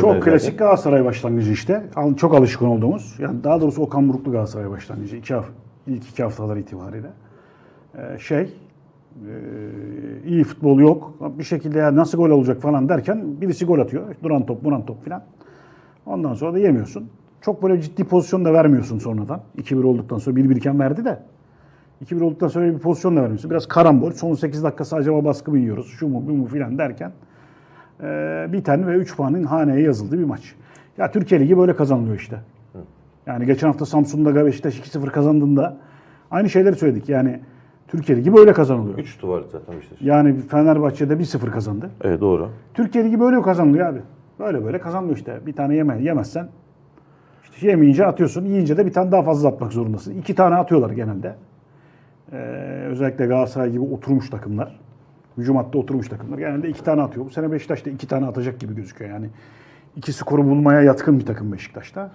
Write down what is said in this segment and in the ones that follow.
Çok klasik Galatasaray başlangıcı işte. Çok alışkın olduğumuz. Yani daha doğrusu Okan Buruklu Galatasaray başlangıcı. İki hafta, ilk iki haftalar itibariyle. Ee, şey, e, iyi futbol yok. Bir şekilde ya nasıl gol olacak falan derken birisi gol atıyor. Duran top, duran top falan. Ondan sonra da yemiyorsun. Çok böyle ciddi pozisyon da vermiyorsun sonradan. 2-1 olduktan sonra 1-1 iken verdi de. 2-1 olduktan sonra bir pozisyon da vermiyorsun. Biraz karambol. Son 8 dakikası acaba baskı mı yiyoruz? Şu mu bu mu filan derken biten ve 3 puanın haneye yazıldığı bir maç. Ya Türkiye Ligi böyle kazanılıyor işte. Yani geçen hafta Samsun'da Beşiktaş 2-0 kazandığında aynı şeyleri söyledik. Yani Türkiye Ligi böyle kazanılıyor. 3 tuvar zaten işte. Yani Fenerbahçe'de 1-0 kazandı. Evet doğru. Türkiye Ligi böyle kazanılıyor abi. Böyle böyle kazanılıyor işte. Bir tane yeme, yemezsen işte yemeyince atıyorsun. Yiyince de bir tane daha fazla atmak zorundasın. İki tane atıyorlar genelde. Ee, özellikle Galatasaray gibi oturmuş takımlar. Hücum hattı oturmuş takımlar. Genelde iki tane atıyor. Bu sene Beşiktaş da iki tane atacak gibi gözüküyor. Yani iki skoru bulmaya yatkın bir takım Beşiktaş'ta.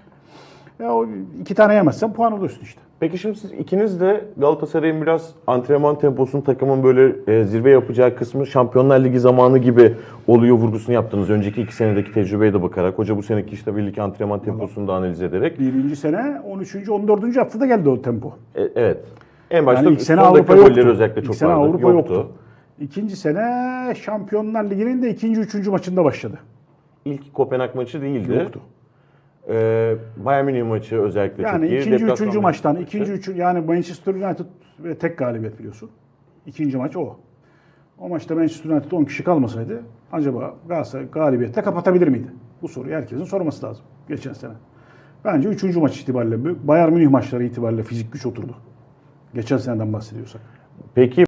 Ya o iki tane yemezsen puan alıyorsun işte. Peki şimdi siz ikiniz de Galatasaray'ın biraz antrenman temposunu takımın böyle e, zirve yapacağı kısmı Şampiyonlar Ligi zamanı gibi oluyor vurgusunu yaptınız. Önceki iki senedeki tecrübeye de bakarak. Hoca bu seneki işte birlik antrenman temposunu da analiz ederek. Birinci sene 13. 14. haftada geldi o tempo. E, evet. En başta Yani ilk sene Avrupa yoktu. özellikle çok ilk sene vardı. Avrupa yoktu. İkinci sene Şampiyonlar Ligi'nin de ikinci, üçüncü maçında başladı. İlk Kopenhag maçı değildi. Yoktu. Ee, Bayern Münih maçı özellikle Yani çok iyi. ikinci, Deplasman üçüncü maçı maçtan, çıktı. ikinci, üçüncü, yani Manchester United ve tek galibiyet biliyorsun. İkinci maç o. O maçta Manchester United 10 kişi kalmasaydı acaba Galatasaray galibiyetle kapatabilir miydi? Bu soruyu herkesin sorması lazım geçen sene. Bence üçüncü maç itibariyle Bayern Münih maçları itibariyle fizik güç oturdu. Geçen seneden bahsediyorsak. Peki